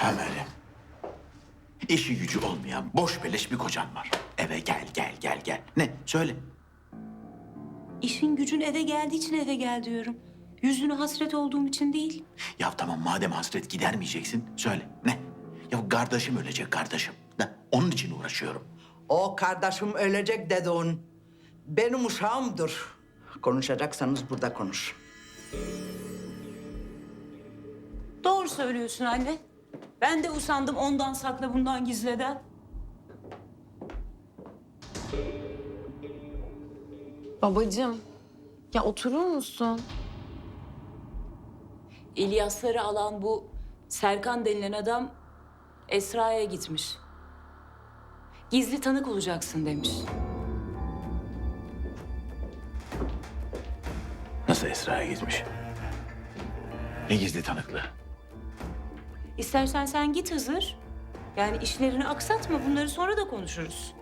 Ha Meryem. İşi gücü olmayan boş beleş bir kocan var. Eve gel gel gel gel. Ne? Söyle. İşin gücün eve geldiği için eve gel diyorum. Yüzüne hasret olduğum için değil. Ya tamam madem hasret gidermeyeceksin söyle. Ne? Ya kardeşim ölecek kardeşim. Da onun için uğraşıyorum. O kardeşim ölecek dediğin benim uşağımdır. Konuşacaksanız burada konuş. Doğru söylüyorsun anne. Ben de usandım ondan sakla bundan gizleden. Babacığım, ya oturur musun? İlyasları alan bu Serkan denilen adam Esra'ya gitmiş. Gizli tanık olacaksın demiş. Nasıl Esra'ya gitmiş? Ne gizli tanıklığı? İstersen sen git Hızır. Yani işlerini aksatma bunları sonra da konuşuruz.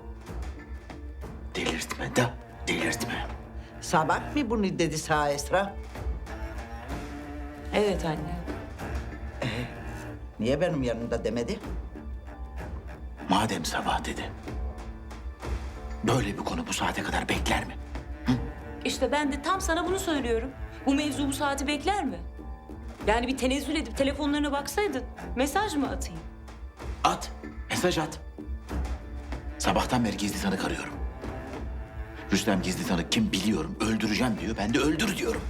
Delirtme da delirtme. Sabah mı bunu dedi sana Esra? Evet anne. Niye benim yanımda demedi? Madem sabah dedi. Böyle bir konu bu saate kadar bekler mi? İşte ben de tam sana bunu söylüyorum. Bu mevzu bu saati bekler mi? Yani bir tenezzül edip telefonlarına baksaydın mesaj mı atayım? At. Mesaj at. Sabahtan beri gizli tanık arıyorum. Rüstem gizli tanık kim biliyorum. Öldüreceğim diyor. Ben de öldür diyorum.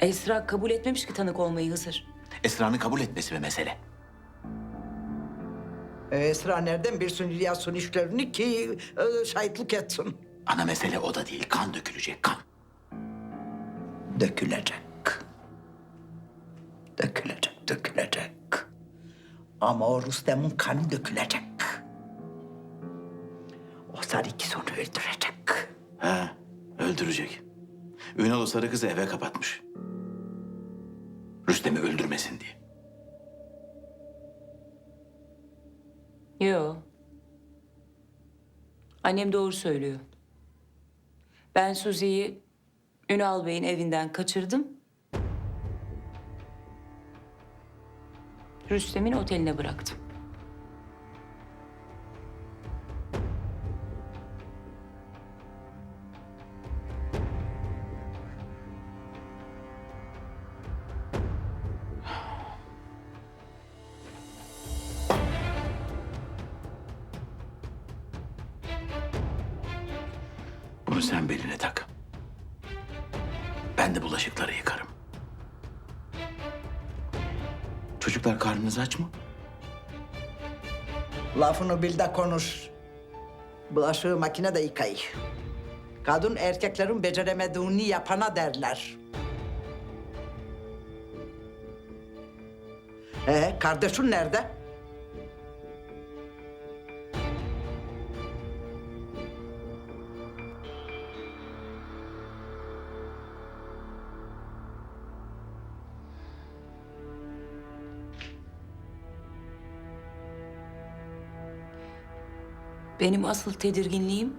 Esra kabul etmemiş ki tanık olmayı Hızır. Esra'nın kabul etmesi mi mesele? Ee, Esra nereden bilsin İlyas'ın işlerini ki e, şahitlik etsin? Ana mesele o da değil. Kan dökülecek kan. Dökülecek. Dökülecek, dökülecek. Ama o Rüstem'in kanı dökülecek. O sarı ikisini öldürecek. He, öldürecek. Ünal o sarı kızı eve kapatmış. Rüstem'i öldürmesin diye. Yo. Annem doğru söylüyor. Ben Suzi'yi Ünal Bey'in evinden kaçırdım. Rüstem'in oteline bıraktım. Lafını bil de konuş. Bulaşığı makine de yıkay. Kadın erkeklerin beceremediğini yapana derler. Ee, kardeşin nerede? Benim asıl tedirginliğim...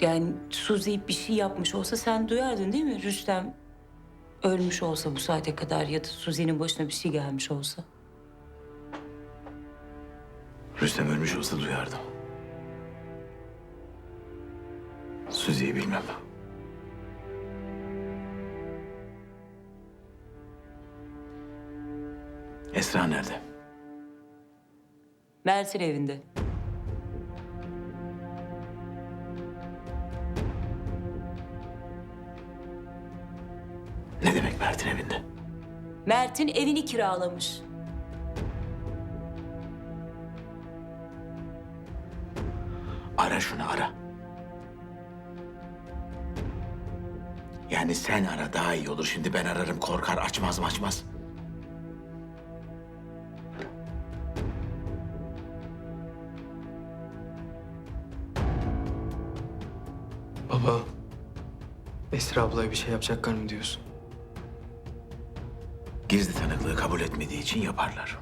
Yani Suzi bir şey yapmış olsa sen duyardın değil mi? Rüstem ölmüş olsa bu saate kadar ya da Suzi'nin başına bir şey gelmiş olsa. Rüstem ölmüş olsa duyardım. Suzi'yi bilmem. Esra nerede? Mert'in evinde. Mert'in evinde? Mert'in evini kiralamış. Ara şunu ara. Yani sen ara daha iyi olur. Şimdi ben ararım korkar açmaz mı açmaz. Baba, Esra ablaya bir şey yapacaklar mı diyorsun? Gizli tanıklığı kabul etmediği için yaparlar.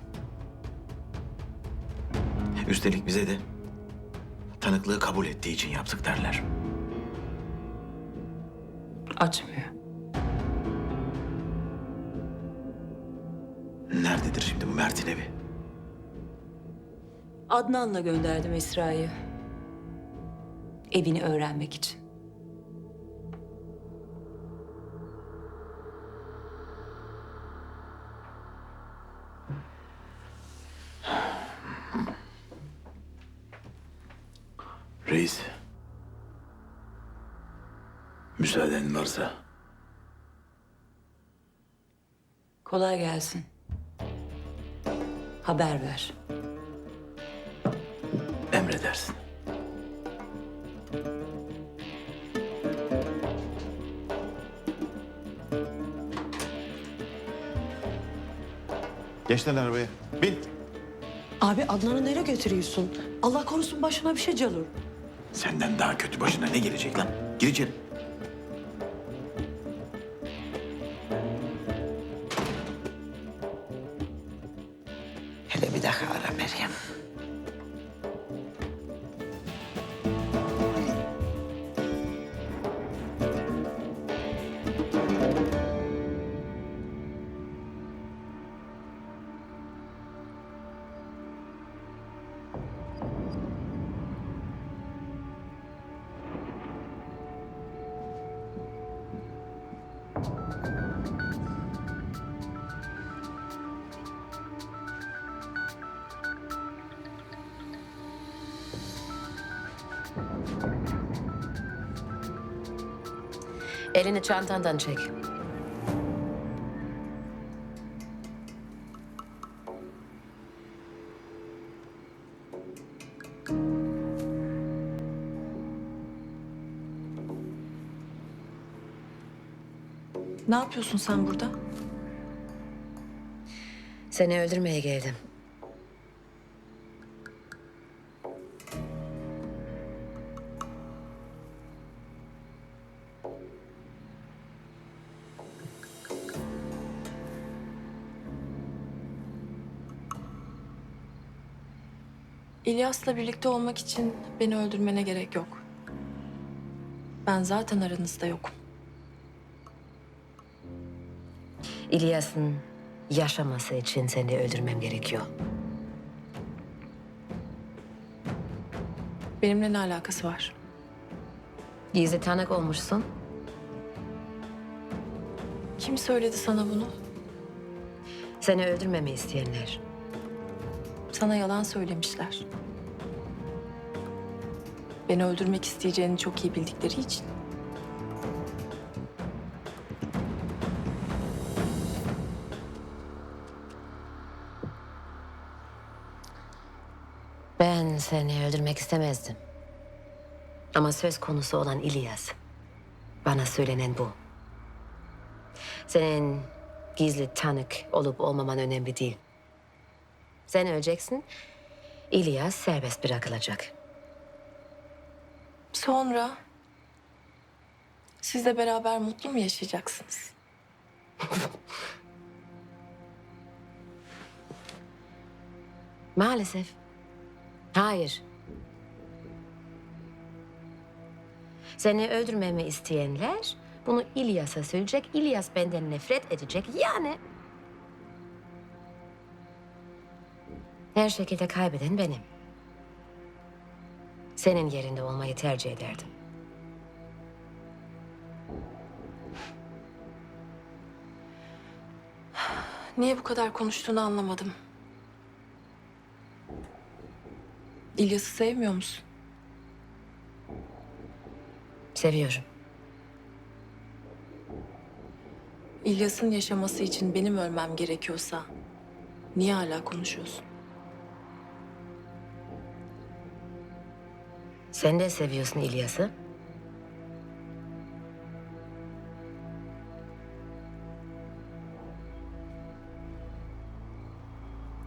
Üstelik bize de tanıklığı kabul ettiği için yaptık derler. Açmıyor. Nerededir şimdi bu Mert'in evi? Adnan'la gönderdim Esra'yı. Evini öğrenmek için. Kolay gelsin. Haber ver. emredersin. Geç lan arabaya. Bin. Abi Adnan'ı nereye götürüyorsun? Allah korusun başına bir şey gelir. Senden daha kötü başına ne gelecek lan? Gir içeri. Elini çantandan çek. Ne yapıyorsun sen burada? Seni öldürmeye geldim. İlyas'la birlikte olmak için beni öldürmene gerek yok. Ben zaten aranızda yokum. İlyas'ın yaşaması için seni öldürmem gerekiyor. Benimle ne alakası var? Gizli tanık olmuşsun. Kim söyledi sana bunu? Seni öldürmemi isteyenler. Sana yalan söylemişler. Beni öldürmek isteyeceğini çok iyi bildikleri için. Ben seni öldürmek istemezdim. Ama söz konusu olan İlyas. Bana söylenen bu. Senin gizli tanık olup olmaman önemli değil. Sen öleceksin, İlyas serbest bırakılacak. Sonra siz de beraber mutlu mu yaşayacaksınız? Maalesef. Hayır. Seni öldürmemi isteyenler bunu İlyas'a söyleyecek. İlyas benden nefret edecek. Yani... Her şekilde kaybeden benim. Senin yerinde olmayı tercih ederdim. Niye bu kadar konuştuğunu anlamadım. İlyas'ı sevmiyor musun? Seviyorum. İlyas'ın yaşaması için benim ölmem gerekiyorsa niye hala konuşuyorsun? Sen de seviyorsun İlyas'ı.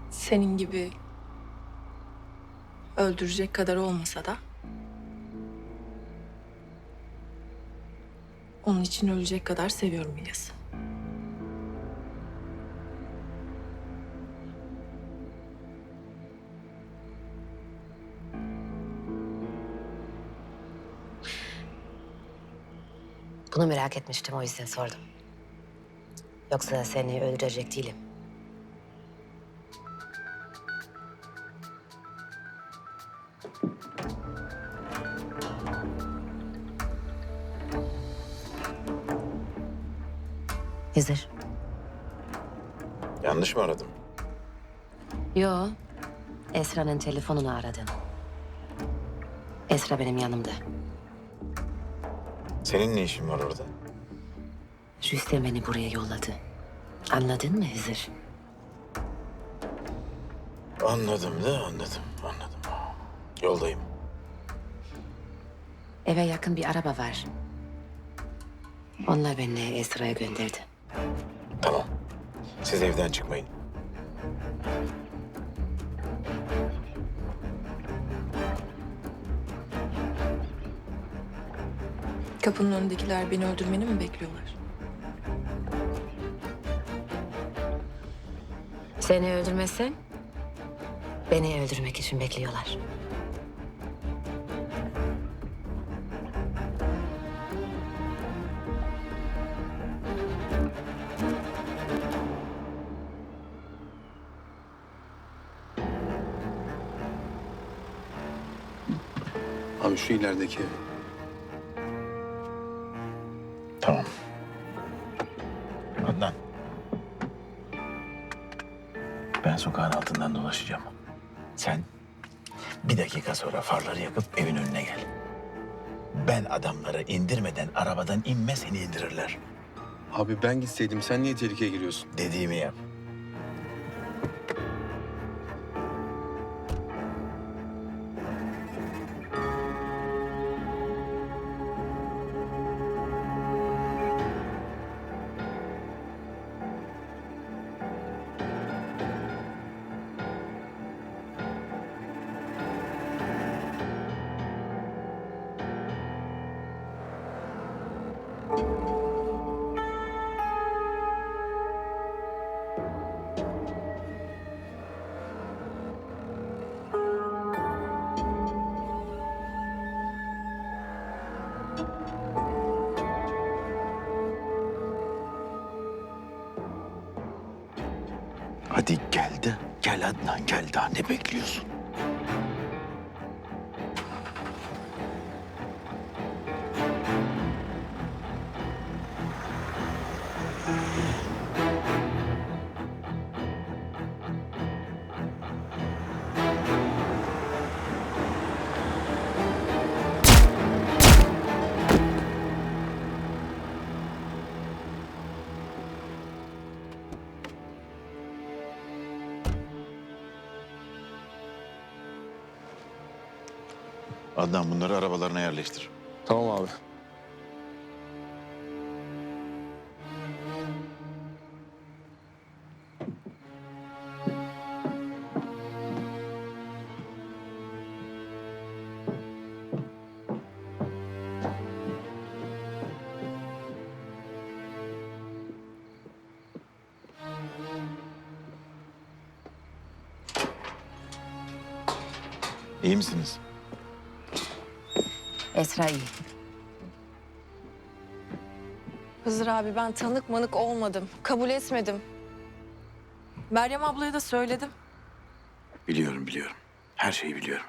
Senin gibi öldürecek kadar olmasa da onun için ölecek kadar seviyorum İlyas'ı. Bunu merak etmiştim o yüzden sordum. Yoksa seni öldürecek değilim. Hızır. Yanlış mı aradım? Yo. Esra'nın telefonunu aradın. Esra benim yanımda. Senin ne işin var orada? Rüstem beni buraya yolladı. Anladın mı Hızır? Anladım da anladım, anladım. Yoldayım. Eve yakın bir araba var. Onlar beni Esra'ya gönderdi. Tamam. Siz evden çıkmayın. Kapının önündekiler beni öldürmeni mi bekliyorlar? Seni öldürmezsem beni öldürmek için bekliyorlar. Abi şu ilerideki sokağın altından dolaşacağım. Sen bir dakika sonra farları yakıp evin önüne gel. Ben adamları indirmeden arabadan inme seni indirirler. Abi ben gitseydim sen niye tehlikeye giriyorsun? Dediğimi yap. Hadi gel de gel Adnan gel daha ne bekliyorsun? Adnan bunları arabalarına yerleştir. Tamam abi. İyi misiniz? Esra iyi. Hızır abi ben tanık manık olmadım. Kabul etmedim. Meryem ablaya da söyledim. Biliyorum biliyorum. Her şeyi biliyorum.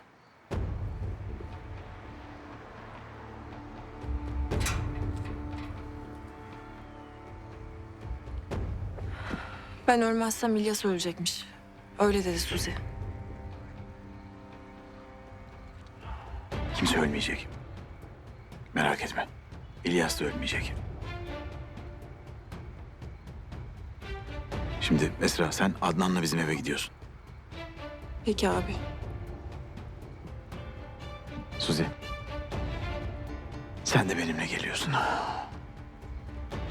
Ben ölmezsem İlyas ölecekmiş. Öyle dedi Suzi. Kimse ölmeyecek. Merak etme. İlyas da ölmeyecek. Şimdi Esra sen Adnan'la bizim eve gidiyorsun. Peki abi. Suzi. Sen de benimle geliyorsun.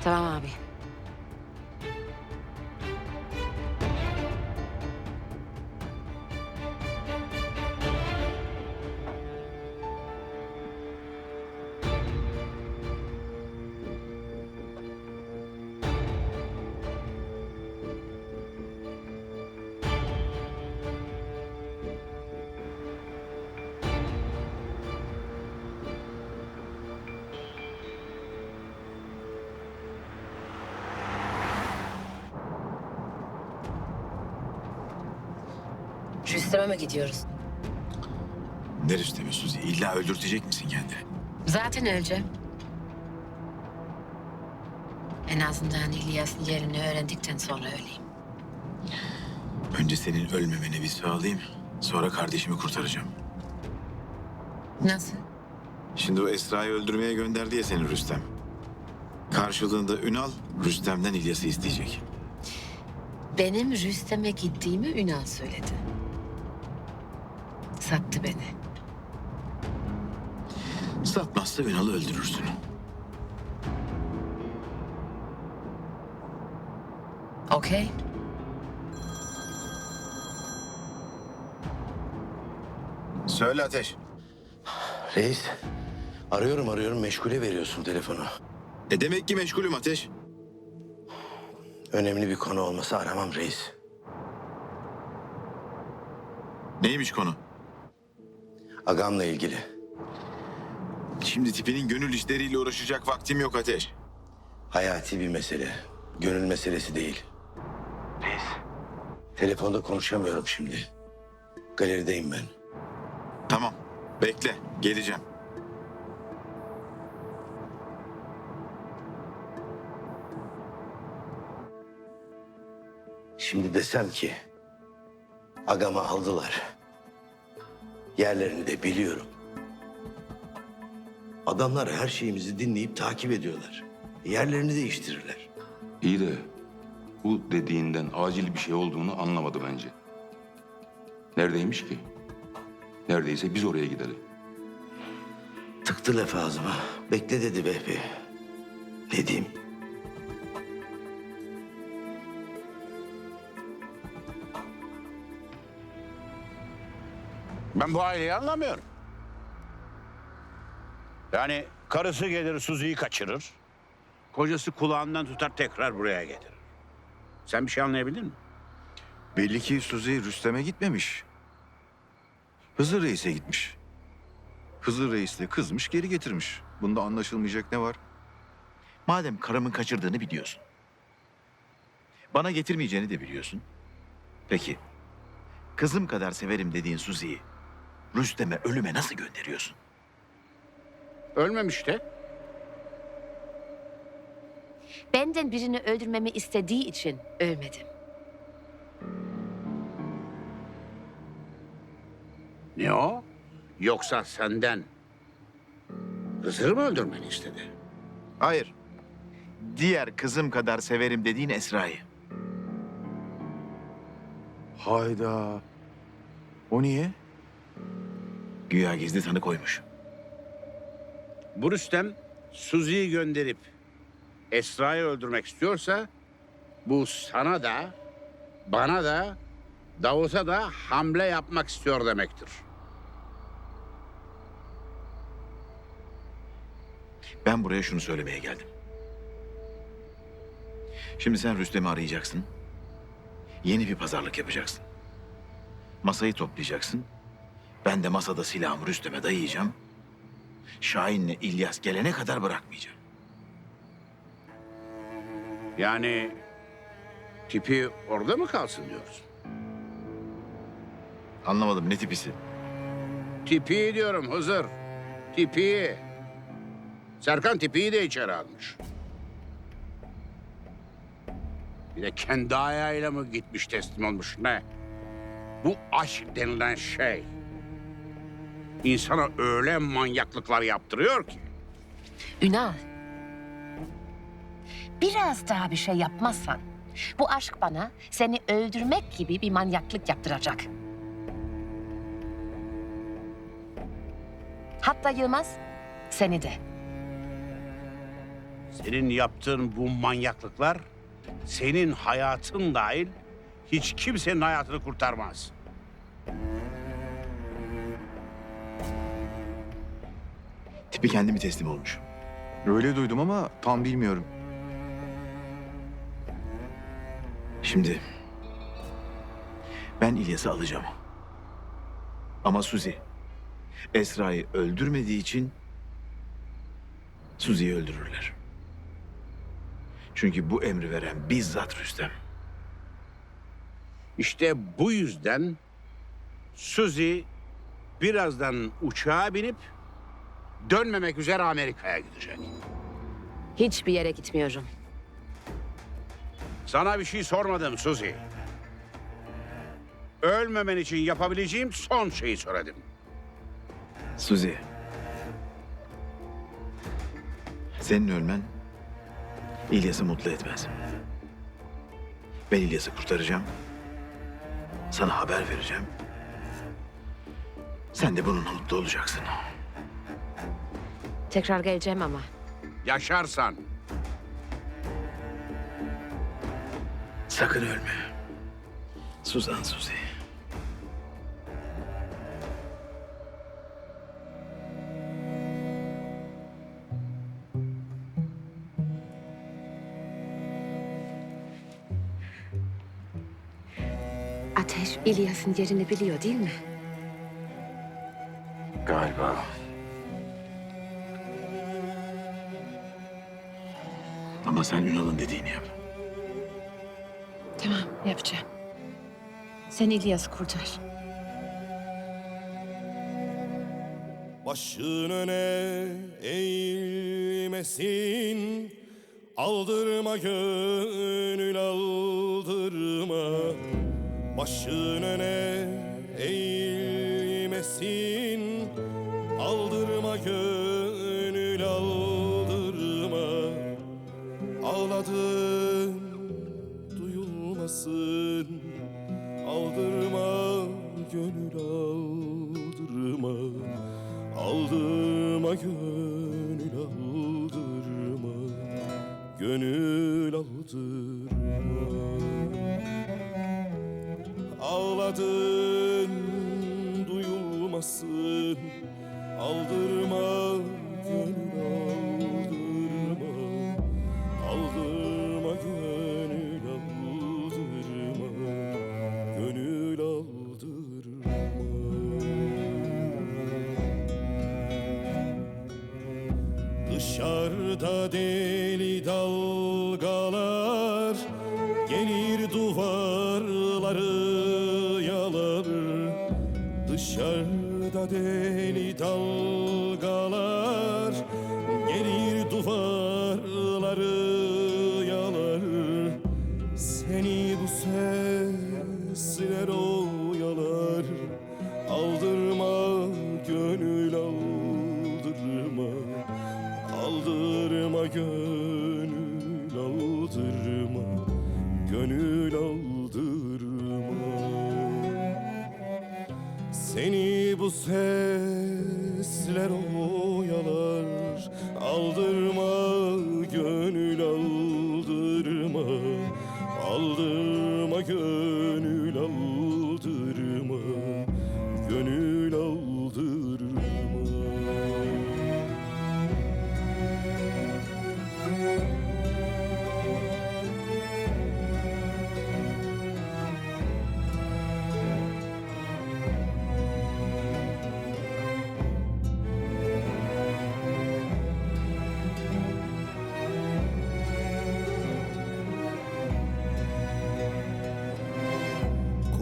Tamam abi. Rüstem'e mi gidiyoruz? Ne Rüstem'i Suzi? İlla öldürtecek misin kendini? Zaten öleceğim. En azından İlyas'ın yerini öğrendikten sonra öleyim. Önce senin ölmemeni bir sağlayayım. Sonra kardeşimi kurtaracağım. Nasıl? Şimdi o Esra'yı öldürmeye gönderdi ya seni Rüstem. Karşılığında Ünal, Rüstem'den İlyas'ı isteyecek. Benim Rüstem'e gittiğimi Ünal söyledi. Sattı beni. Satmazsa Ünal'ı öldürürsün. Okey. Söyle Ateş. Reis, arıyorum arıyorum meşgule veriyorsun telefonu. E demek ki meşgulüm Ateş. Önemli bir konu olmasa aramam reis. Neymiş konu? Agamla ilgili. Şimdi tipinin gönül işleriyle uğraşacak vaktim yok Ateş. Hayati bir mesele. Gönül meselesi değil. Reis. Telefonda konuşamıyorum şimdi. Galerideyim ben. Tamam, bekle, geleceğim. Şimdi desem ki... Agamı aldılar. Yerlerini de biliyorum. Adamlar her şeyimizi dinleyip takip ediyorlar. Yerlerini değiştirirler. İyi de bu dediğinden acil bir şey olduğunu anlamadı bence. Neredeymiş ki? Neredeyse biz oraya gidelim. Tıktı laf ağzıma. Bekle dedi Behbi. Ne diyeyim? Ben bu aileyi anlamıyorum. Yani karısı gelir Suzi'yi kaçırır. Kocası kulağından tutar tekrar buraya getirir. Sen bir şey anlayabildin mi? Belli ki Suzi Rüstem'e gitmemiş. Hızır Reis'e gitmiş. Hızır Reis de kızmış geri getirmiş. Bunda anlaşılmayacak ne var? Madem karımın kaçırdığını biliyorsun. Bana getirmeyeceğini de biliyorsun. Peki, kızım kadar severim dediğin Suzi'yi Rüstem'e ölüme nasıl gönderiyorsun? Ölmemiş de. Benden birini öldürmemi istediği için ölmedim. Ne o? Yoksa senden Hızır'ı mı öldürmeni istedi? Hayır. Diğer kızım kadar severim dediğin Esra'yı. Hayda. O niye? Güya gizli tanı koymuş. Bu Rüstem Suzi'yi gönderip Esra'yı öldürmek istiyorsa bu sana da bana da Davut'a da hamle yapmak istiyor demektir. Ben buraya şunu söylemeye geldim. Şimdi sen Rüstem'i arayacaksın. Yeni bir pazarlık yapacaksın. Masayı toplayacaksın. Ben de masada silahımı Rüstem'e dayayacağım. Şahin'le İlyas gelene kadar bırakmayacağım. Yani tipi orada mı kalsın diyoruz? Anlamadım ne tipisi? Tipi diyorum Hızır. Tipi. Serkan tipiyi de içeri almış. Bir de kendi ayağıyla mı gitmiş teslim olmuş ne? Bu aşk denilen şey. İnsana öyle manyaklıklar yaptırıyor ki. Ünal. Biraz daha bir şey yapmazsan bu aşk bana seni öldürmek gibi bir manyaklık yaptıracak. Hatta Yılmaz seni de. Senin yaptığın bu manyaklıklar senin hayatın dahil hiç kimsenin hayatını kurtarmaz. Tipi kendimi teslim olmuş. Öyle duydum ama tam bilmiyorum. Şimdi ben İlyas'ı alacağım. Ama Suzi Esra'yı öldürmediği için Suzi'yi öldürürler. Çünkü bu emri veren bizzat Rüstem. İşte bu yüzden Suzi birazdan uçağa binip dönmemek üzere Amerika'ya gidecek. Hiçbir yere gitmiyorum. Sana bir şey sormadım Suzi. Ölmemen için yapabileceğim son şeyi söyledim. Suzi. Senin ölmen İlyas'ı mutlu etmez. Ben İlyas'ı kurtaracağım. Sana haber vereceğim. Sen de bununla mutlu olacaksın. Tekrar geleceğim ama. Yaşarsan Sakın ölme. Suzan Suzi. Ateş İlyas'ın yerini biliyor değil mi? Galiba. Ama sen Ünal'ın dediğini yap. Tamam yapacağım. Sen İlyas'ı kurtar. Başın öne eğilmesin Aldırma gönül aldırma Başın öne gönül aldırma Gönül aldırma. Ağladın duyulmasın Aldırma gönül aldırma da de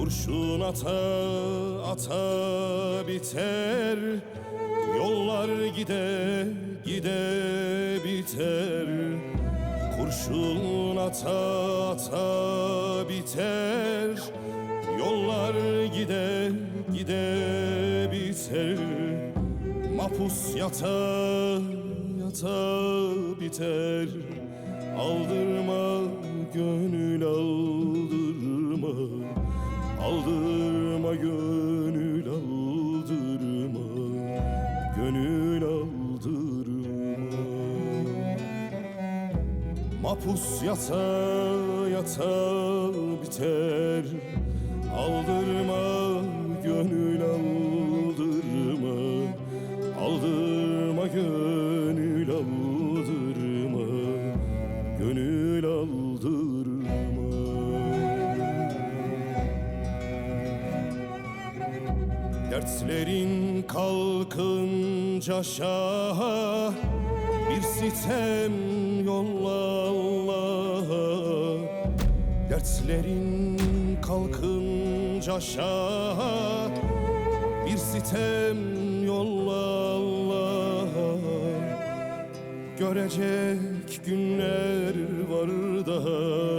Kurşun ata ata biter. Yollar gide gide biter. Kurşun ata ata biter. Yollar gide gide biter. Mapus yata yata biter. Aldırma gönül aldırma Aldırma gönül aldırma Gönül aldırma. Mapus yata yata biter. Aldırma gönül aldırma Dertlerin kalkınca şaha Bir sitem yolla Allah'a. Dertlerin kalkınca şaha Bir sitem yolla Allah Görecek günler var daha